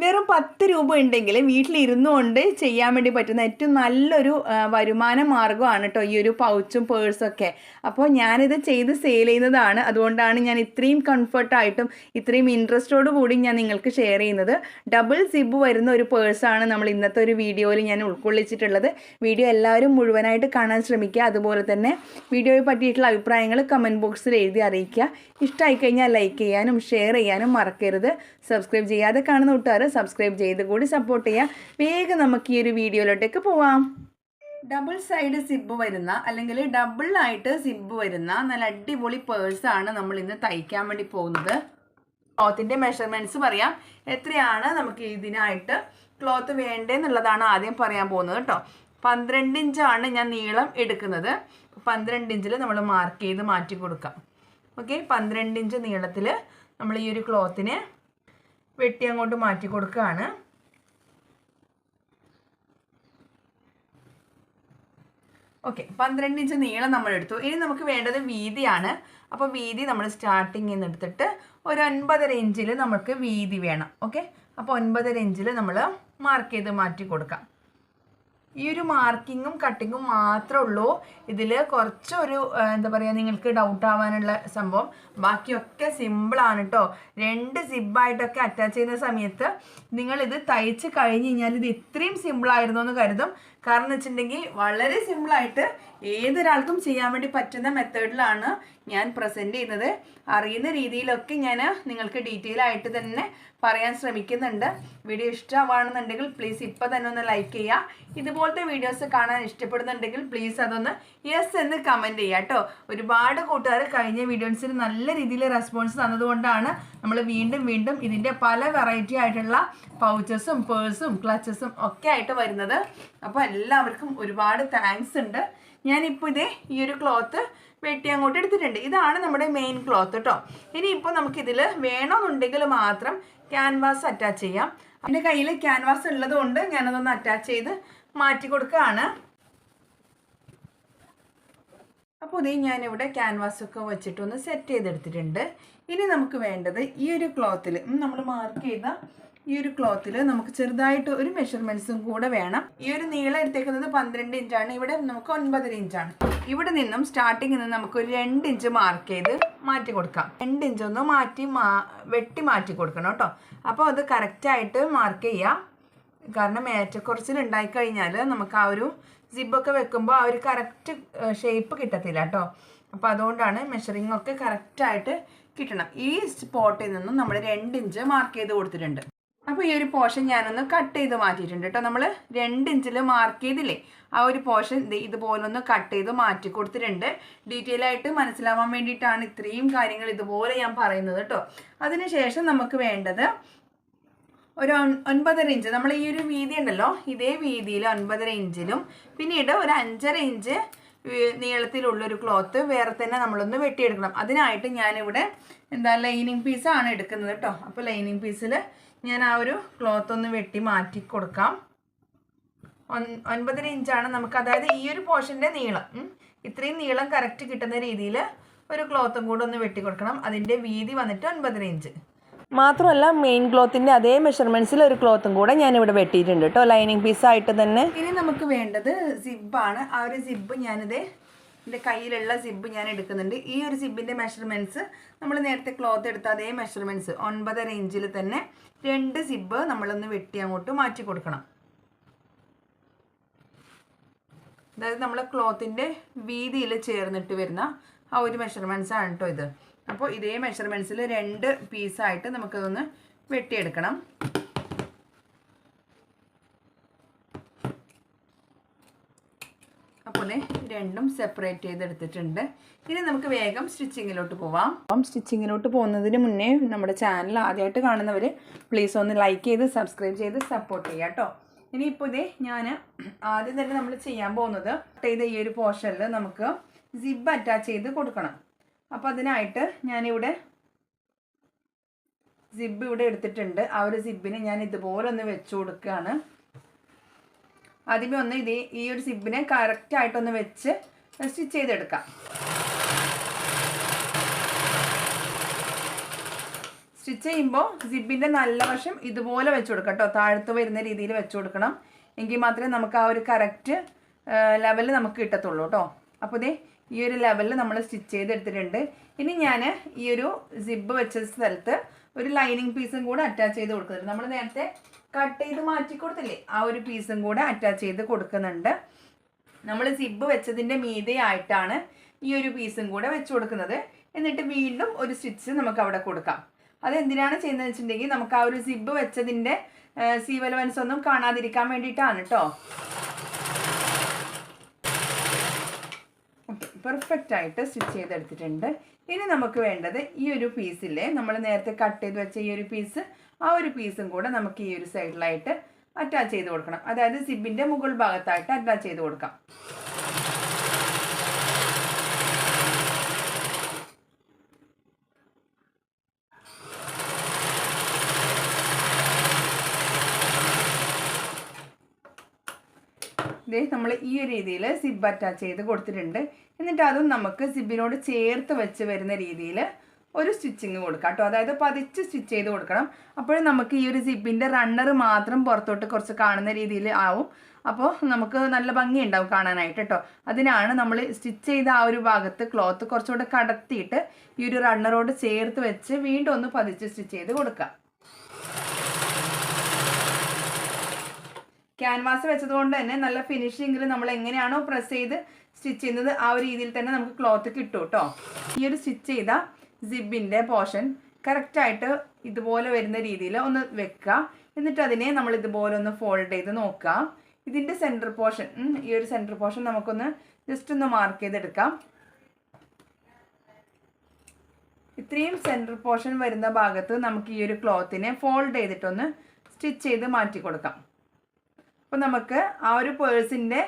വെറും പത്ത് രൂപ ഉണ്ടെങ്കിൽ വീട്ടിലിരുന്നു കൊണ്ട് ചെയ്യാൻ വേണ്ടി പറ്റുന്ന ഏറ്റവും നല്ലൊരു വരുമാന മാർഗമാണ് കേട്ടോ ഈ ഒരു പൗച്ചും പേഴ്സൊക്കെ അപ്പോൾ ഞാനിത് ചെയ്ത് സെയിൽ ചെയ്യുന്നതാണ്. അതുകൊണ്ടാണ് ഞാൻ ഇത്രയും കംഫർട്ടായിട്ടും ഇത്രയും ഇൻട്രസ്റ്റോട് കൂടി ഞാൻ നിങ്ങൾക്ക് ഷെയർ ചെയ്യുന്നത്. ഡബിൾ സിബ് വരുന്ന ഒരു പേഴ്സാണ് നമ്മൾ ഇന്നത്തെ ഒരു വീഡിയോയിൽ ഞാൻ ഉൾക്കൊള്ളിച്ചിട്ടുള്ളത്. വീഡിയോ എല്ലാവരും മുഴുവനായിട്ട് കാണാൻ ശ്രമിക്കുക. അതുപോലെ തന്നെ വീഡിയോയെ പറ്റിയിട്ടുള്ള അഭിപ്രായങ്ങൾ കമന്റ് ബോക്സിൽ എഴുതി അറിയിക്കുക. ഇഷ്ടമായി കഴിഞ്ഞാൽ ലൈക്ക് ചെയ്യാനും ഷെയർ ചെയ്യാനും മറക്കരുത്. സബ്സ്ക്രൈബ് ചെയ്യാതെ കാണുന്ന കൂട്ടുകാർ സബ്സ്ക്രൈബ് ചെയ്ത് കൂടി സപ്പോർട്ട് ചെയ്യുക വേഗം നമുക്ക് ഈ ഒരു വീഡിയോയിലോട്ടേക്ക് പോവാം. ഡബിൾ സൈഡ് സിബ് വരുന്ന അല്ലെങ്കിൽ ഡബിൾ ആയിട്ട് സിബ് വരുന്ന നല്ല അടിപൊളി പേഴ്സാണ് നമ്മൾ ഇന്ന് തയ്ക്കാൻ വേണ്ടി പോകുന്നത്. ക്ലോത്തിന്റെ മെഷർമെന്റ്സ് പറയാം. എത്രയാണ് നമുക്ക് ഇതിനായിട്ട് ക്ലോത്ത് വേണ്ടതെന്നുള്ളതാണ് ആദ്യം പറയാൻ പോകുന്നത് കേട്ടോ. പന്ത്രണ്ട് ഇഞ്ചാണ് ഞാൻ നീളം എടുക്കുന്നത്. പന്ത്രണ്ട് ഇഞ്ചിൽ നമ്മൾ മാർക്ക് ചെയ്ത് മാറ്റി കൊടുക്കാം. ഓക്കെ പന്ത്രണ്ട് ഇഞ്ച് നീളത്തിൽ നമ്മൾ ഈ ഒരു ക്ലോത്തിനെ വെട്ടി അങ്ങോട്ട് മാറ്റി കൊടുക്കുകയാണ് ഓക്കെ പന്ത്രണ്ട് ഇഞ്ച് നീളം നമ്മൾ എടുത്തു ഇനി നമുക്ക് വേണ്ടത് വീതിയാണ്. അപ്പോൾ വീതി നമ്മൾ സ്റ്റാർട്ടിങ്ങിൽ നിന്ന് എടുത്തിട്ട് ഒരു ഒൻപതര ഇഞ്ചിൽ നമുക്ക് വീതി വേണം. ഓക്കെ അപ്പോൾ ഒൻപതര ഇഞ്ചിൽ നമ്മൾ മാർക്ക് ചെയ്ത് മാറ്റി കൊടുക്കാം. ഈ ഒരു മാർക്കിങ്ങും കട്ടിങ്ങും മാത്രമേ ഉള്ളൂ. ഇതിൽ കുറച്ചൊരു എന്താ പറയുക നിങ്ങൾക്ക് ഡൗട്ട് ആവാനുള്ള സംഭവം. ബാക്കിയൊക്കെ സിമ്പിളാണ് കേട്ടോ രണ്ട് സിബായിട്ടൊക്കെ അറ്റാച്ച് ചെയ്യുന്ന സമയത്ത് നിങ്ങളിത് തയ്ച്ച് കഴിഞ്ഞ് കഴിഞ്ഞാൽ ഇത് ഇത്രയും സിമ്പിളായിരുന്നു എന്ന് കരുതും. കാരണം വെച്ചിട്ടുണ്ടെങ്കിൽ വളരെ സിമ്പിളായിട്ട് ഏതൊരാൾക്കും ചെയ്യാൻ വേണ്ടി പറ്റുന്ന മെത്തേഡിലാണ് ഞാൻ പ്രസന്റ് ചെയ്യുന്നത്. അറിയുന്ന രീതിയിലൊക്കെ ഞാൻ നിങ്ങൾക്ക് ഡീറ്റെയിൽ ആയിട്ട് തന്നെ പറയാൻ ശ്രമിക്കുന്നുണ്ട്. വീഡിയോ ഇഷ്ടമാണെന്നുണ്ടെങ്കിൽ പ്ലീസ് ഇപ്പോൾ തന്നെ ഒന്ന് ലൈക്ക് ചെയ്യുക. ഇതുപോലത്തെ വീഡിയോസ് കാണാൻ ഇഷ്ടപ്പെടുന്നുണ്ടെങ്കിൽ പ്ലീസ് അതൊന്ന് യെസ് എന്ന് കമന്റ് ചെയ്യുക കേട്ടോ. ഒരുപാട് കൂട്ടുകാർ കഴിഞ്ഞ വീഡിയോസിന് നല്ല രീതിയിൽ റെസ്പോൺസ് തന്നതുകൊണ്ടാണ് നമ്മൾ വീണ്ടും വീണ്ടും ഇതിന്റെ പല വെറൈറ്റി ആയിട്ടുള്ള പൗച്ചസും പേഴ്സും ക്ലച്ചസും ഒക്കെ ആയിട്ട് വരുന്നത്. അപ്പോൾ എല്ലാവർക്കും ഒരുപാട് താങ്ക്സ് ഉണ്ട്. ഞാനിപ്പോൾ ഇതേ ഈ ഒരു ക്ലോത്ത് വെട്ടി അങ്ങോട്ട് എടുത്തിട്ടുണ്ട്. ഇതാണ് നമ്മുടെ മെയിൻ ക്ലോത്ത് കേട്ടോ ഇനിയിപ്പോൾ നമുക്കിതിൽ വേണമെന്നുണ്ടെങ്കിൽ മാത്രം ക്യാൻവാസ് അറ്റാച്ച് ചെയ്യാം. എന്റെ കയ്യിൽ ക്യാൻവാസ് ഉള്ളതുകൊണ്ട് ഞാനതൊന്ന് അറ്റാച്ച് ചെയ്ത് മാറ്റി കൊടുക്കുകയാണ്. അപ്പോൾ ഇതേ ഞാനിവിടെ ക്യാൻവാസ് ഒക്കെ വെച്ചിട്ടൊന്ന് സെറ്റ് ചെയ്തെടുത്തിട്ടുണ്ട്. ഇനി നമുക്ക് വേണ്ടത് ഈ ഒരു ക്ലോത്തിൽ നമ്മൾ മാർക്ക് ചെയ്ത ഈ ഒരു ക്ലോത്തിൽ നമുക്ക് ചെറുതായിട്ട് ഒരു മെഷർമെന്റ്സും കൂടെ വേണം. ഈ ഒരു നീളം എടുത്തേക്കുന്നത് പന്ത്രണ്ട് ഇഞ്ചാണ് ഇവിടെ നമുക്ക് ഒൻപതര ഇഞ്ചാണ് ഇവിടെ നിന്നും സ്റ്റാർട്ടിങ്ങിൽ നിന്ന് നമുക്ക് ഒരു രണ്ട് ഇഞ്ച് മാർക്ക് ചെയ്ത് മാറ്റി കൊടുക്കാം. രണ്ട് ഇഞ്ച് ഒന്ന് മാറ്റി മാ വെട്ടി മാറ്റി കൊടുക്കണം കേട്ടോ. അപ്പോൾ അത് കറക്റ്റായിട്ട് മാർക്ക് ചെയ്യാം. കാരണം ഏറ്റക്കുറച്ചിൽ ഉണ്ടായി കഴിഞ്ഞാൽ നമുക്ക് ആ ഒരു സിബൊക്കെ വെക്കുമ്പോൾ ആ ഒരു കറക്റ്റ് ഷേപ്പ് കിട്ടത്തില്ല കേട്ടോ. അപ്പോൾ അതുകൊണ്ടാണ് മെഷറിംഗ് ഒക്കെ കറക്റ്റായിട്ട് കിട്ടണം. ഈ സ്പോട്ടിൽ നിന്നും നമ്മൾ രണ്ട് ഇഞ്ച് മാർക്ക് ചെയ്ത് കൊടുത്തിട്ടുണ്ട്. അപ്പോൾ ഈ ഒരു പോർഷൻ ഞാനൊന്ന് കട്ട് ചെയ്ത് മാറ്റിയിട്ടുണ്ട് കേട്ടോ. നമ്മൾ രണ്ട് ഇഞ്ചിൽ മാർക്ക് ചെയ്തില്ലേ? ആ ഒരു പോർഷൻ ഇതുപോലൊന്ന് കട്ട് ചെയ്ത് മാറ്റി കൊടുത്തിട്ടുണ്ട്. ഡീറ്റെയിൽ ആയിട്ട് മനസ്സിലാവാൻ വേണ്ടിയിട്ടാണ് ഇത്രയും കാര്യങ്ങൾ ഇതുപോലെ ഞാൻ പറയുന്നത് കേട്ടോ. അതിനുശേഷം നമുക്ക് വേണ്ടത് ഒരു ഒൻ- ഒൻപതര ഇഞ്ച്. നമ്മൾ ഈ ഒരു വീതി ഉണ്ടല്ലോ ഇതേ വീതിയിൽ ഒൻപതര ഇഞ്ചിലും പിന്നീട് ഒരു അഞ്ചര ഇഞ്ച് നീളത്തിലുള്ള നീളത്തിലുള്ളൊരു ക്ലോത്ത് വേറെ തന്നെ നമ്മളൊന്ന് വെട്ടിയെടുക്കണം. അതിനായിട്ട് ഞാനിവിടെ എന്താ ലൈനിങ് പീസാണ് എടുക്കുന്നത് കേട്ടോ. അപ്പോൾ ലൈനിങ് പീസിൽ ഞാൻ ആ ഒരു ക്ലോത്ത് ഒന്ന് വെട്ടി മാറ്റി കൊടുക്കാം. ഒൻ- ഒൻപതര ഇഞ്ചാണ് നമുക്ക് അതായത് ഈ ഒരു പോർഷന്റെ നീളം. ഇത്രയും നീളം കറക്റ്റ് കിട്ടുന്ന രീതിയിൽ ഒരു ക്ലോത്തും കൂടെ ഒന്ന് വെട്ടി കൊടുക്കണം. അതിന്റെ വീതി വന്നിട്ട് ഒൻപതര ഇഞ്ച് മാത്രമല്ല മെയിൻ ക്ലോത്തിന്റെ അതേ മെഷർമെന്റ്സിൽ ഒരു ക്ലോത്തും കൂടെ ഇവിടെ വെട്ടിയിട്ടുണ്ട് കേട്ടോ. ലൈനിങ് പീസായിട്ട് തന്നെ. ഇനി നമുക്ക് വേണ്ടത് സിബ്ബാണ് ആ ഒരു സിബ്ബ് ഞാനിത് എന്റെ കയ്യിലുള്ള സിബ് ഞാൻ എടുക്കുന്നുണ്ട്. ഈ ഒരു സിബിന്റെ മെഷർമെന്റ്സ് നമ്മൾ നേരത്തെ ക്ലോത്ത് എടുത്ത അതേ മെഷർമെന്റ്സ് ഒൻപതര ഇഞ്ചിൽ തന്നെ രണ്ട് സിബ് നമ്മളൊന്ന് വെട്ടി അങ്ങോട്ട് മാറ്റി കൊടുക്കണം. അതായത് നമ്മൾ ക്ലോത്തിന്റെ വീതിയിൽ ചേർന്നിട്ട് വരുന്ന ആ ഒരു മെഷർമെന്റ്സ് ആണ് കേട്ടോ ഇത്. അപ്പോൾ ഇതേ മെഷർമെന്റ്സിൽ രണ്ട് പീസായിട്ട് നമുക്കതൊന്ന് വെട്ടിയെടുക്കണം. അപ്പോൾ രണ്ടും സെപ്പറേറ്റ് ചെയ്തെടുത്തിട്ടുണ്ട്. ഇനി നമുക്ക് വേഗം സ്റ്റിച്ചിങ്ങിലോട്ട് പോവാം. അപ്പം സ്റ്റിച്ചിങ്ങിലോട്ട് പോകുന്നതിന് മുന്നേ നമ്മുടെ ചാനൽ ആദ്യമായിട്ട് കാണുന്നവർ പ്ലീസ് ഒന്ന് ലൈക്ക് ചെയ്ത് സബ്സ്ക്രൈബ് ചെയ്ത് സപ്പോർട്ട് ചെയ്യാം കേട്ടോ. ഇനിയിപ്പോൾ ഇതേ ഞാൻ ആദ്യം തന്നെ നമ്മൾ ചെയ്യാൻ പോകുന്നത് കട്ട് ചെയ്ത ഈ ഒരു പോർഷനിൽ നമുക്ക് സിബ് അറ്റാച്ച് ചെയ്ത് കൊടുക്കണം. അപ്പോൾ അതിനായിട്ട് ഞാനിവിടെ സിബ് ഇവിടെ എടുത്തിട്ടുണ്ട്. ആ ഒരു സിബിന് ഞാൻ ഇതുപോലെ ഒന്ന് വെച്ചു കൊടുക്കുകയാണ്. ആദ്യമേ ഒന്ന് ഇത് ഈ ഒരു സിബിനെ കറക്റ്റായിട്ടൊന്ന് വെച്ച് സ്റ്റിച്ച് ചെയ്തെടുക്കാം. സ്റ്റിച്ച് ചെയ്യുമ്പോൾ സിബിന്റെ നല്ല വശം ഇതുപോലെ വെച്ച് കൊടുക്കാം കേട്ടോ. താഴത്ത് വരുന്ന രീതിയിൽ വെച്ച് കൊടുക്കണം. എങ്കിൽ മാത്രമേ നമുക്ക് ആ ഒരു കറക്റ്റ് ലെവലിൽ നമുക്ക് കിട്ടത്തുള്ളൂ കേട്ടോ. അപ്പോൾ ഇതേ ഈ ഒരു ലെവലിൽ നമ്മൾ സ്റ്റിച്ച് ചെയ്തെടുത്തിട്ടുണ്ട്. ഇനി ഞാൻ ഈ ഒരു സിബ് വെച്ച സ്ഥലത്ത് ഒരു ലൈനിങ് പീസും കൂടെ അറ്റാച്ച് ചെയ്ത് കൊടുക്കുന്നുണ്ട്. നമ്മൾ നേരത്തെ കട്ട് ചെയ്ത് മാറ്റി കൊടുത്തില്ലേ? ആ ഒരു പീസും കൂടെ അറ്റാച്ച് ചെയ്ത് കൊടുക്കുന്നുണ്ട്. നമ്മൾ സിബ് വെച്ചതിന്റെ മീതെയായിട്ടാണ് ഈ ഒരു പീസും കൂടെ വെച്ച് കൊടുക്കുന്നത്. എന്നിട്ട് വീണ്ടും ഒരു സ്റ്റിച്ച് നമുക്ക് അവിടെ കൊടുക്കാം. അത് എന്തിനാണ് ചെയ്യുന്നത് വെച്ചിട്ടുണ്ടെങ്കിൽ നമുക്ക് ആ ഒരു സിബ് വെച്ചതിന്റെ സീവലവൻസ് ഒന്നും കാണാതിരിക്കാൻ വേണ്ടിയിട്ടാണ് കേട്ടോ പെർഫെക്റ്റ് ആയിട്ട് സ്റ്റിച്ച് ചെയ്തെടുത്തിട്ടുണ്ട്. ഇനി നമുക്ക് വേണ്ടത് ഈ ഒരു പീസില്ലേ നമ്മൾ നേരത്തെ കട്ട് ചെയ്ത് വെച്ച ഈ ഒരു പീസ് ആ ഒരു പീസും കൂടെ നമുക്ക് ഈ ഒരു സൈഡിലായിട്ട് അറ്റാച്ച് ചെയ്ത് കൊടുക്കണം. അതായത് സിബിന്റെ മുകൾ ഭാഗത്തായിട്ട് അറ്റാച്ച് ചെയ്ത് കൊടുക്കാം. ഇതേ നമ്മൾ ഈ ഒരു രീതിയിൽ സിബ് അറ്റാച്ച് ചെയ്ത് കൊടുത്തിട്ടുണ്ട്. എന്നിട്ട് അതും നമുക്ക് സിബിനോട് ചേർത്ത് വെച്ച് വരുന്ന രീതിയിൽ ഒരു സ്റ്റിച്ചിങ് കൊടുക്കാം കേട്ടോ. അതായത് പതിച്ച് സ്റ്റിച്ച് ചെയ്ത് കൊടുക്കണം. അപ്പോഴും നമുക്ക് ഈ ഒരു സിബിന്റെ റണ്ണർ മാത്രം പുറത്തോട്ട് കുറച്ച് കാണുന്ന രീതിയിൽ ആവും. അപ്പോൾ നമുക്ക് നല്ല ഭംഗി ഉണ്ടാവും കാണാനായിട്ട് കേട്ടോ. അതിനാണ് നമ്മൾ സ്റ്റിച്ച് ചെയ്ത ആ ഒരു ഭാഗത്ത് ക്ലോത്ത് കുറച്ചുകൂടെ കടത്തിയിട്ട് ഈ ഒരു റണ്ണറോട് ചേർത്ത് വെച്ച് വീണ്ടും ഒന്ന് പതിച്ച് സ്റ്റിച്ച് ചെയ്ത് കൊടുക്കുക. ക്യാൻവാസ് വെച്ചതുകൊണ്ട് തന്നെ നല്ല ഫിനിഷിങ്ങിൽ നമ്മൾ എങ്ങനെയാണോ പ്രസ് ചെയ്ത് സ്റ്റിച്ച് ചെയ്യുന്നത് ആ ഒരു രീതിയിൽ തന്നെ നമുക്ക് ക്ലോത്ത് കിട്ടും കേട്ടോ ഈ ഒരു സ്റ്റിച്ച് ചെയ്ത സിബിന്റെ പോർഷൻ കറക്റ്റായിട്ട് ഇതുപോലെ വരുന്ന രീതിയിൽ ഒന്ന് വെക്കുക. എന്നിട്ട് അതിനെ നമ്മൾ ഇതുപോലെ ഒന്ന് ഫോൾഡ് ചെയ്ത് നോക്കുക. ഇതിന്റെ സെന്റർ പോർഷൻ ഈ ഒരു സെന്റർ പോർഷൻ നമുക്കൊന്ന് ജസ്റ്റ് ഒന്ന് മാർക്ക് ചെയ്തെടുക്കാം. ഇത്രയും സെന്റർ പോർഷൻ വരുന്ന ഭാഗത്ത് നമുക്ക് ഈ ഒരു ക്ലോത്തിനെ ഫോൾഡ് ചെയ്തിട്ടൊന്ന് സ്റ്റിച്ച് ചെയ്ത് മാറ്റി കൊടുക്കാം. അപ്പോൾ നമുക്ക് ആ ഒരു പേഴ്സിന്റെ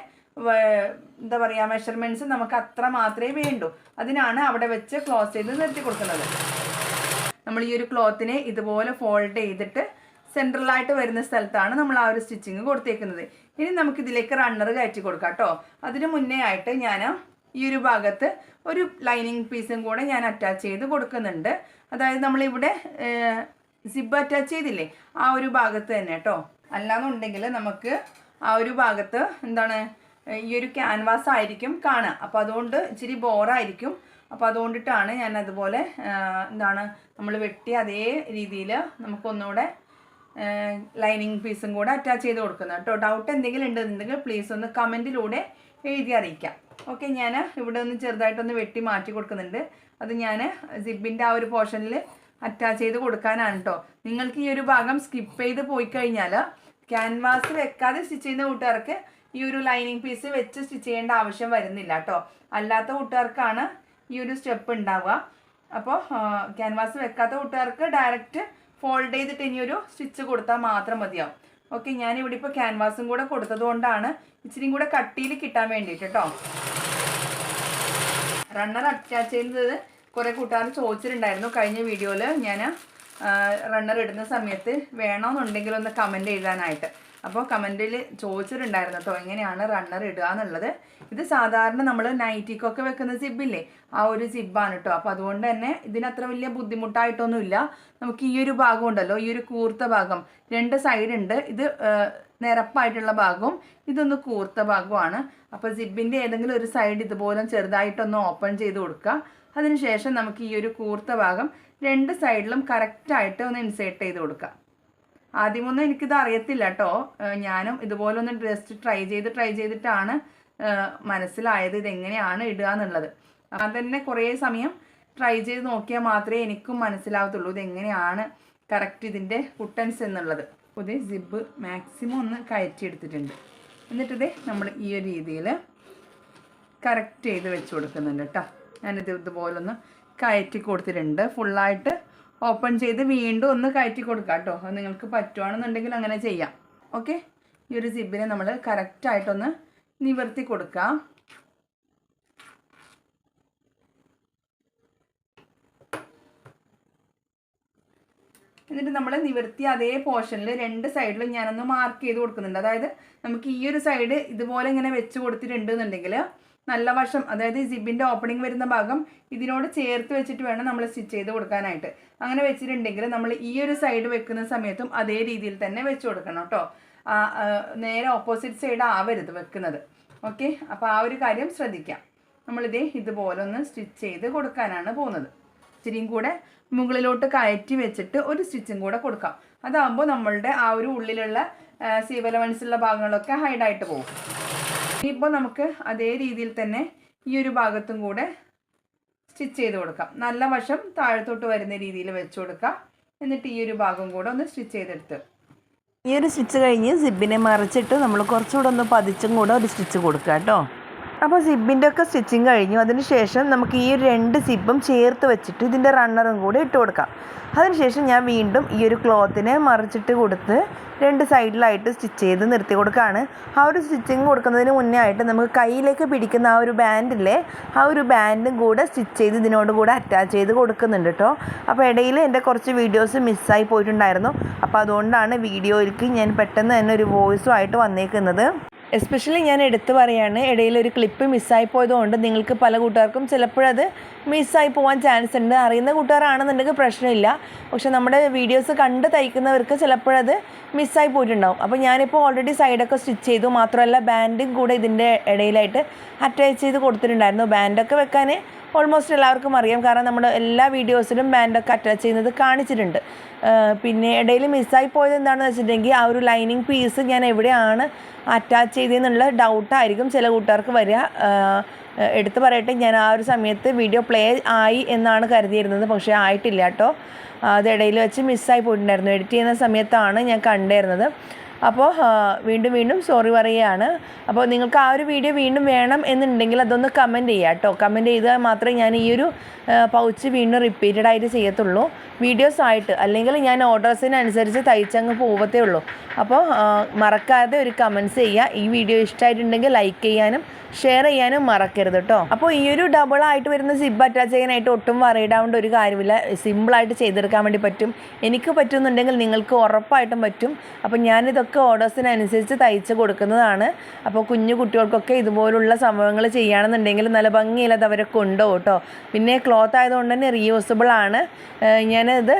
എന്താ പറയുക മെഷർമെന്റ്സ് നമുക്ക് അത്ര മാത്രമേ വേണ്ടൂ. അതിനാണ് അവിടെ വെച്ച് ക്ലോസ് ചെയ്ത് നിർത്തി കൊടുക്കുന്നത്. നമ്മൾ ഈ ഒരു ക്ലോത്തിനെ ഇതുപോലെ ഫോൾഡ് ചെയ്തിട്ട് സെൻട്രലായിട്ട് വരുന്ന സ്ഥലത്താണ് നമ്മൾ ആ ഒരു സ്റ്റിച്ചിങ് കൊടുത്തേക്കുന്നത്. ഇനി നമുക്ക് ഇതിലേക്ക് റണ്ണർ കയറ്റി കൊടുക്കാം കേട്ടോ അതിന് മുന്നേ ആയിട്ട് ഞാൻ ഈ ഒരു ഭാഗത്ത് ഒരു ലൈനിങ് പീസും കൂടെ ഞാൻ അറ്റാച്ച് ചെയ്ത് കൊടുക്കുന്നുണ്ട്. അതായത് നമ്മളിവിടെ സിബ് അറ്റാച്ച് ചെയ്തില്ലേ? ആ ഒരു ഭാഗത്ത് തന്നെ കേട്ടോ അല്ലാന്നുണ്ടെങ്കിൽ നമുക്ക് ആ ഒരു ഭാഗത്ത് എന്താണ് ഈ ഒരു ക്യാൻവാസ് ആയിരിക്കും കാണുക. അപ്പോൾ അതുകൊണ്ട് ഇച്ചിരി ബോറായിരിക്കും അപ്പോൾ അതുകൊണ്ടിട്ടാണ് ഞാൻ അതുപോലെ എന്താണ് നമ്മൾ വെട്ടി അതേ രീതിയിൽ നമുക്കൊന്നുകൂടെ ലൈനിങ് പീസും കൂടെ അറ്റാച്ച് ചെയ്ത് കൊടുക്കുന്നത് കേട്ടോ. ഡൗട്ട് എന്തെങ്കിലും ഉണ്ടെന്നുണ്ടെങ്കിൽ പ്ലീസ് ഒന്ന് കമന്റിലൂടെ എഴുതി അറിയിക്കാം. ഓക്കെ ഞാൻ ഇവിടെ ഒന്ന് ചെറുതായിട്ടൊന്ന് വെട്ടി മാറ്റി കൊടുക്കുന്നുണ്ട്. അത് ഞാൻ സിബിന്റെ ആ ഒരു പോർഷനിൽ അറ്റാച്ച് ചെയ്ത് കൊടുക്കാനാണ് കേട്ടോ നിങ്ങൾക്ക് ഈ ഒരു ഭാഗം സ്കിപ്പ് ചെയ്ത് പോയി കഴിഞ്ഞാൽ ക്യാൻവാസ് വെക്കാതെ സ്റ്റിച്ച് ചെയ്യുന്ന കൂട്ടുകാർക്ക് ഈ ഒരു ലൈനിങ് പീസ് വെച്ച് സ്റ്റിച്ച് ചെയ്യേണ്ട ആവശ്യം വരുന്നില്ല കേട്ടോ അല്ലാത്ത കൂട്ടുകാർക്കാണ് ഈ ഒരു സ്റ്റെപ്പ് ഉണ്ടാവുക. അപ്പോൾ ക്യാൻവാസ് വെക്കാത്ത കൂട്ടുകാർക്ക് ഡയറക്റ്റ് ഫോൾഡ് ചെയ്തിട്ട് ഇനിയൊരു സ്റ്റിച്ച് കൊടുത്താൽ മാത്രം മതിയാവും. ഓക്കെ ഞാനിവിടെ ഇപ്പോൾ ക്യാൻവാസും കൂടെ കൊടുത്തത് കൊണ്ടാണ് ഇച്ചിരിയും കൂടെ കട്ടിയിൽ കിട്ടാൻ വേണ്ടിയിട്ട് കേട്ടോ റണ്ണർ അറ്റാച്ച് ചെയ്യുന്നത് കുറേ കൂട്ടുകാർ ചോദിച്ചിട്ടുണ്ടായിരുന്നു കഴിഞ്ഞ വീഡിയോയിൽ ഞാൻ റണ്ണർ ഇടുന്ന സമയത്ത് വേണമെന്നുണ്ടെങ്കിൽ ഒന്ന് കമന്റ് എഴുതാനായിട്ട്. അപ്പോൾ കമന്റിൽ ചോദിച്ചിട്ടുണ്ടായിരുന്നു കേട്ടോ എങ്ങനെയാണ് റണ്ണർ ഇടുക എന്നുള്ളത്. ഇത് സാധാരണ നമ്മൾ നൈറ്റിക്കൊക്കെ വെക്കുന്ന സിബില്ലേ ആ ഒരു സിബാണ് കേട്ടോ അപ്പോൾ അതുകൊണ്ട് തന്നെ ഇതിനത്ര വലിയ ബുദ്ധിമുട്ടായിട്ടൊന്നുമില്ല. നമുക്ക് ഈ ഒരു ഭാഗം ഉണ്ടല്ലോ ഈ ഒരു കൂർത്ത ഭാഗം. രണ്ട് സൈഡ് ഉണ്ട്. ഇത് നിരപ്പായിട്ടുള്ള ഭാഗവും ഇതൊന്ന് കൂർത്ത ഭാഗമാണ് അപ്പോൾ സിബിന്റെ ഏതെങ്കിലും ഒരു സൈഡ് ഇതുപോലെ ചെറുതായിട്ടൊന്ന് ഓപ്പൺ ചെയ്ത് കൊടുക്കുക. അതിനുശേഷം നമുക്ക് ഈ ഒരു കൂർത്ത ഭാഗം രണ്ട് സൈഡിലും കറക്റ്റായിട്ട് ഒന്ന് ഇൻസേർട്ട് ചെയ്ത് കൊടുക്കാം. ആദ്യമൊന്നും എനിക്കിത് അറിയത്തില്ല കേട്ടോ ഞാനും ഇതുപോലെ ഒന്ന് ജസ്റ്റ് ട്രൈ ചെയ്ത് ട്രൈ ചെയ്തിട്ടാണ് മനസ്സിലായത് ഇതെങ്ങനെയാണ് ഇടുക എന്നുള്ളത്. അത് തന്നെ കുറേ സമയം ട്രൈ ചെയ്ത് നോക്കിയാൽ മാത്രമേ എനിക്കും മനസ്സിലാവത്തുള്ളൂ ഇതെങ്ങനെയാണ് കറക്റ്റ് ഇതിന്റെ കുട്ടൻസ് എന്നുള്ളത്. പുതിയ സിബ് മാക്സിമം ഒന്ന് കയറ്റി എടുത്തിട്ടുണ്ട് എന്നിട്ടിത് നമ്മൾ ഈ ഒരു രീതിയിൽ കറക്റ്റ് ചെയ്ത് വെച്ച് കൊടുക്കുന്നുണ്ട് കേട്ടോ ഞാനിത് ഇതുപോലൊന്ന് കയറ്റി കൊടുത്തിട്ടുണ്ട്. ഫുള്ളായിട്ട് ഓപ്പൺ ചെയ്ത് വീണ്ടും ഒന്ന് കയറ്റി കൊടുക്കാം കേട്ടോ. അത് നിങ്ങൾക്ക് പറ്റുവാണെന്നുണ്ടെങ്കിൽ അങ്ങനെ ചെയ്യാം. ഓക്കെ? ഈ ഒരു സിബിനെ നമ്മൾ കറക്റ്റായിട്ടൊന്ന് നിവർത്തി കൊടുക്കാം. എന്നിട്ട് നമ്മൾ നിവർത്തി അതേ പോർഷനിൽ രണ്ട് സൈഡിലും ഞാനൊന്ന് മാർക്ക് ചെയ്ത് കൊടുക്കുന്നുണ്ട്. അതായത് നമുക്ക് ഈ ഒരു സൈഡ് ഇതുപോലെ ഇങ്ങനെ വെച്ച് കൊടുത്തിട്ടുണ്ട് എന്നുണ്ടെങ്കിൽ നല്ല വശം അതായത് സിബിന്റെ ഓപ്പണിംഗ് വരുന്ന ഭാഗം ഇതിനോട് ചേർത്ത് വെച്ചിട്ട് വേണം നമ്മൾ സ്റ്റിച്ച് ചെയ്ത് കൊടുക്കാനായിട്ട്. അങ്ങനെ വെച്ചിട്ടുണ്ടെങ്കിൽ നമ്മൾ ഈ ഒരു സൈഡ് വെക്കുന്ന സമയത്തും അതേ രീതിയിൽ തന്നെ വെച്ച് കൊടുക്കണം കേട്ടോ. നേരെ ഓപ്പോസിറ്റ് സൈഡ് ആവരുത് വെക്കുന്നത്. ഓക്കെ? അപ്പോൾ ആ ഒരു കാര്യം ശ്രദ്ധിക്കാം. നമ്മളിതേ ഇതുപോലെ ഒന്ന് സ്റ്റിച്ച് ചെയ്ത് കൊടുക്കാനാണ് പോകുന്നത്. ഇച്ചിരിയും കൂടെ മുകളിലോട്ട് കയറ്റി വെച്ചിട്ട് ഒരു സ്റ്റിച്ചും കൂടെ കൊടുക്കാം. അതാകുമ്പോൾ നമ്മളുടെ ആ ഒരു ഉള്ളിലുള്ള സീവലവൻസുള്ള ഭാഗങ്ങളൊക്കെ ഹൈഡായിട്ട് പോകും. ഇനിയിപ്പോൾ നമുക്ക് അതേ രീതിയിൽ തന്നെ ഈ ഒരു ഭാഗത്തും കൂടെ സ്റ്റിച്ച് ചെയ്ത് കൊടുക്കാം. നല്ല വശം താഴത്തോട്ട് വരുന്ന രീതിയിൽ വെച്ച് കൊടുക്കാം. എന്നിട്ട് ഈ ഒരു ഭാഗം കൂടെ ഒന്ന് സ്റ്റിച്ച് ചെയ്തെടുത്ത്. ഈ ഒരു സ്റ്റിച്ച് കഴിഞ്ഞ് സിബിനെ മറിച്ചിട്ട് നമ്മൾ കുറച്ചുകൂടെ ഒന്ന് പതിച്ചും കൂടെ ഒരു സ്റ്റിച്ച് കൊടുക്കുക കേട്ടോ. അപ്പോൾ സിബിന്റെ ഒക്കെ സ്റ്റിച്ചിങ് കഴിഞ്ഞു. അതിനുശേഷം നമുക്ക് ഈ ഒരു രണ്ട് സിബും ചേർത്ത് വെച്ചിട്ട് ഇതിന്റെ റണ്ണറും കൂടി ഇട്ട് കൊടുക്കാം. അതിനുശേഷം ഞാൻ വീണ്ടും ഈ ഒരു ക്ലോത്തിനെ മറിച്ചിട്ട് കൊടുത്ത് രണ്ട് സൈഡിലായിട്ട് സ്റ്റിച്ച് ചെയ്ത് നിർത്തി കൊടുക്കുകയാണ്. ആ ഒരു സ്റ്റിച്ചിങ് കൊടുക്കുന്നതിന് മുന്നേ ആയിട്ട് നമുക്ക് കയ്യിലേക്ക് പിടിക്കുന്ന ആ ഒരു ബാൻഡില്ലേ ആ ഒരു ബാൻഡും കൂടെ സ്റ്റിച്ച് ചെയ്ത് ഇതിനോട് കൂടെ അറ്റാച്ച് ചെയ്ത് കൊടുക്കുന്നുണ്ട് കേട്ടോ അപ്പോൾ ഇടയിൽ എന്റെ കുറച്ച് വീഡിയോസ് മിസ്സായി പോയിട്ടുണ്ടായിരുന്നു. അപ്പോൾ അതുകൊണ്ടാണ് വീഡിയോയിലേക്ക് ഞാൻ പെട്ടെന്ന് തന്നെ ഒരു വോയിസും ആയിട്ട് വന്നേക്കുന്നത്. എസ്പെഷ്യലി ഞാൻ എടുത്തു പറയാണ് ഇടയിൽ ഒരു ക്ലിപ്പ് മിസ്സായി പോയതുകൊണ്ട് നിങ്ങൾക്ക് പല കൂട്ടുകാർക്കും ചിലപ്പോഴത് മിസ്സായി പോകാൻ ചാൻസ് ഉണ്ട്. അറിയുന്ന കൂട്ടുകാരാണെന്നുണ്ടെങ്കിൽ പ്രശ്നമില്ല. പക്ഷെ നമ്മുടെ വീഡിയോസ് കണ്ട് തയ്ക്കുന്നവർക്ക് ചിലപ്പോഴത് മിസ്സായി പോയിട്ടുണ്ടാവും. അപ്പോൾ ഞാനിപ്പോൾ ഓൾറെഡി സൈഡൊക്കെ സ്റ്റിച്ച് ചെയ്തു. മാത്രമല്ല ബാൻഡും കൂടെ ഇതിന്റെ ഇടയിലായിട്ട് അറ്റാച്ച് ചെയ്ത് കൊടുത്തിട്ടുണ്ടായിരുന്നു. ബാൻഡൊക്കെ വെക്കാൻ ഓൾമോസ്റ്റ് എല്ലാവർക്കും അറിയാം. കാരണം നമ്മുടെ എല്ലാ വീഡിയോസിലും ബാൻഡൊക്കെ അറ്റാച്ച് ചെയ്യുന്നത് കാണിച്ചിട്ടുണ്ട്. പിന്നെ ഇടയിൽ മിസ്സായി പോയത് എന്താണെന്ന് വെച്ചിട്ടുണ്ടെങ്കിൽ ആ ഒരു ലൈനിങ് പീസ് ഞാൻ എവിടെയാണ് അറ്റാച്ച് ചെയ്തതെന്നുള്ള ഡൗട്ടായിരിക്കും ചില കൂട്ടുകാർക്ക് വരിക. എടുത്തു പറയട്ടെ ഞാൻ ആ ഒരു സമയത്ത് വീഡിയോ പ്ലേ ആയി എന്നാണ് കരുതിയിരുന്നത്. പക്ഷേ ആയിട്ടില്ല കേട്ടോ. അത് ഇടയിൽ വെച്ച് മിസ്സായി പോയിട്ടുണ്ടായിരുന്നു. എഡിറ്റ് ചെയ്യുന്ന സമയത്താണ് ഞാൻ കണ്ടിരുന്നത്. അപ്പോൾ വീണ്ടും വീണ്ടും സോറി പറയുകയാണ്. അപ്പോൾ നിങ്ങൾക്ക് ആ ഒരു വീഡിയോ വീണ്ടും വേണം എന്നുണ്ടെങ്കിൽ അതൊന്ന് കമന്റ് ചെയ്യുക കേട്ടോ. കമന്റ് ചെയ്താൽ മാത്രമേ ഞാൻ ഈ ഒരു പൗച്ച് വീണ്ടും റിപ്പീറ്റഡ് ആയിട്ട് ചെയ്യത്തുള്ളൂ. വീഡിയോസ് ആയിട്ട് അല്ലെങ്കിൽ ഞാൻ ഓർഡേഴ്സിനനുസരിച്ച് തയ്ച്ചങ്ങ് പോവത്തേ ഉള്ളൂ. അപ്പോൾ മറക്കാതെ ഒരു കമന്റ്സ് ചെയ്യുക. ഈ വീഡിയോ ഇഷ്ടമായിട്ടുണ്ടെങ്കിൽ ലൈക്ക് ചെയ്യാനും ഷെയർ ചെയ്യാനും മറക്കരുത് കേട്ടോ. അപ്പോൾ ഈ ഒരു ഡബിൾ ആയിട്ട് വരുന്ന സിബ് അറ്റാച്ച് ചെയ്യാനായിട്ട് ഒട്ടും വറയിടാവേണ്ട ഒരു കാര്യമില്ല. സിമ്പിളായിട്ട് ചെയ്തെടുക്കാൻ വേണ്ടി പറ്റും. എനിക്ക് പറ്റുന്നുണ്ടെങ്കിൽ നിങ്ങൾക്ക് ഉറപ്പായിട്ടും പറ്റും. അപ്പോൾ ഞാനിതൊക്കെ ഓർഡേഴ്സിനനുസരിച്ച് തയ്ച്ച് കൊടുക്കുന്നതാണ്. അപ്പോൾ കുഞ്ഞു കുട്ടികൾക്കൊക്കെ ഇതുപോലുള്ള സംഭവങ്ങൾ ചെയ്യുകയാണെന്നുണ്ടെങ്കിൽ നല്ല ഭംഗിയില്ലാതെ അവരെ കൊണ്ടുപോകും കേട്ടോ. പിന്നെ ക്ലോത്ത് ആയതുകൊണ്ട് തന്നെ റീയൂസബിൾ ആണ്. ഞാനത്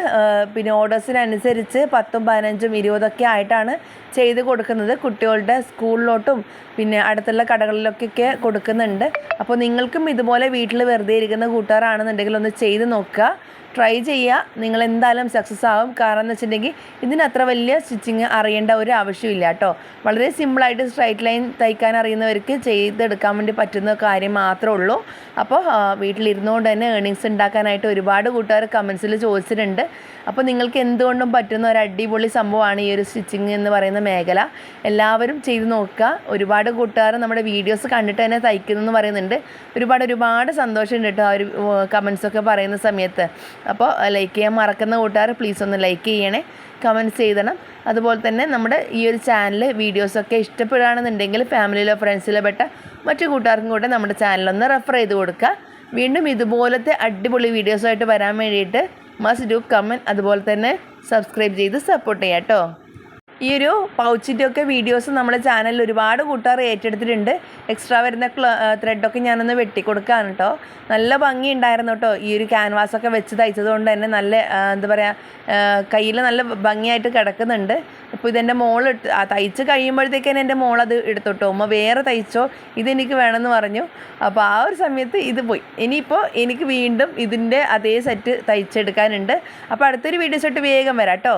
പിന്നെ ഓർഡേഴ്സിനനുസരിച്ച് പത്തും പതിനഞ്ചും ഇരുപതൊക്കെ ആയിട്ടാണ് ചെയ്ത് കൊടുക്കുന്നത്. കുട്ടികളുടെ സ്കൂളിലോട്ടും പിന്നെ അടുത്തുള്ള കടകളിലൊക്കെ കൊടുക്കുന്നുണ്ട്. അപ്പോൾ നിങ്ങൾക്കും ഇതുപോലെ വീട്ടിൽ വെറുതെ ഇരിക്കുന്ന കൂട്ടുകാരാണെന്നുണ്ടെങ്കിൽ ഒന്ന് ചെയ്ത് നോക്കുക. ട്രൈ ചെയ്യുക. നിങ്ങൾ എന്തായാലും സക്സസ് ആവും. കാരണം എന്ന് വെച്ചിട്ടുണ്ടെങ്കിൽ ഇതിന് അത്ര വലിയ സ്റ്റിച്ചിങ് അറിയേണ്ട ഒരു ആവശ്യമില്ല കേട്ടോ. വളരെ സിമ്പിളായിട്ട് സ്ട്രൈറ്റ് ലൈൻ തയ്ക്കാൻ അറിയുന്നവർക്ക് ചെയ്തെടുക്കാൻ വേണ്ടി പറ്റുന്ന കാര്യം മാത്രമേ ഉള്ളൂ. അപ്പോൾ വീട്ടിലിരുന്നുകൊണ്ട് തന്നെ ഏണിങ്സ് ഉണ്ടാക്കാനായിട്ട് ഒരുപാട് കൂട്ടുകാർ കമൻസിൽ ചോദിച്ചിട്ടുണ്ട്. അപ്പോൾ നിങ്ങൾക്ക് എന്തുകൊണ്ടും പറ്റുന്ന ഒരു അടിപൊളി സംഭവമാണ് ഈ ഒരു സ്റ്റിച്ചിങ് എന്ന് പറയുന്ന മേഖല. എല്ലാവരും ചെയ്ത് നോക്കുക. ഒരുപാട് കൂട്ടുകാർ നമ്മുടെ വീഡിയോസ് കണ്ടിട്ട് തന്നെ തയ്ക്കുന്നു എന്ന് പറയുന്നുണ്ട്. ഒരുപാട് ഒരുപാട് സന്തോഷമുണ്ട് കേട്ടോ ആ ഒരു കമൻസൊക്കെ പറയുന്ന സമയത്ത്. അപ്പോൾ ലൈക്ക് ചെയ്യാൻ മറക്കുന്ന കൂട്ടുകാർ പ്ലീസ് ഒന്ന് ലൈക്ക് ചെയ്യണേ. കമന്റ്സ് ചെയ്തണം അതുപോലെ തന്നെ നമ്മുടെ ഈ ഒരു ചാനൽ വീഡിയോസൊക്കെ ഇഷ്ടപ്പെടുകയാണെന്നുണ്ടെങ്കിൽ ഫാമിലിയിലോ ഫ്രണ്ട്സിലോ പെട്ട മറ്റു കൂട്ടുകാർക്കും കൂടെ നമ്മുടെ ചാനലൊന്ന് റെഫർ ചെയ്ത് കൊടുക്കുക. വീണ്ടും ഇതുപോലത്തെ അടിപൊളി വീഡിയോസായിട്ട് വരാൻ വേണ്ടിയിട്ട് മസ്റ്റ് ഡു കമന്റ് അതുപോലെ തന്നെ സബ്സ്ക്രൈബ് ചെയ്ത് സപ്പോർട്ട് ചെയ്യാം കേട്ടോ. ഈ ഒരു പൗച്ചിന്റെ ഒക്കെ വീഡിയോസ് നമ്മുടെ ചാനലിൽ ഒരുപാട് കൂട്ടുകാർ ഏറ്റെടുത്തിട്ടുണ്ട്. എക്സ്ട്രാ വരുന്ന ത്രെഡൊക്കെ ഞാനൊന്ന് വെട്ടിക്കൊടുക്കുകയാണ് കേട്ടോ നല്ല ഭംഗി ഉണ്ടായിരുന്നു കേട്ടോ ഈ ഒരു ക്യാൻവാസൊക്കെ വെച്ച് തയ്ച്ചത് കൊണ്ട് തന്നെ നല്ല എന്താ പറയുക കയ്യിൽ നല്ല ഭംഗിയായിട്ട് കിടക്കുന്നുണ്ട്. അപ്പോൾ ഇതെന്റെ മോൾ തയ്ച്ച് കഴിയുമ്പോഴത്തേക്കും എന്റെ മോളത് എടുത്തോട്ടോ. ഉമ്മ വേറെ തയ്ച്ചോ ഇതെനിക്ക് വേണമെന്ന് പറഞ്ഞു. അപ്പോൾ ആ ഒരു സമയത്ത് ഇത് പോയി. ഇനിയിപ്പോൾ എനിക്ക് വീണ്ടും ഇതിന്റെ അതേ സെറ്റ് തയ്ച്ചെടുക്കാനുണ്ട്. അപ്പോൾ അടുത്തൊരു വീഡിയോസ് സെറ്റ് വേഗം വരാം കേട്ടോ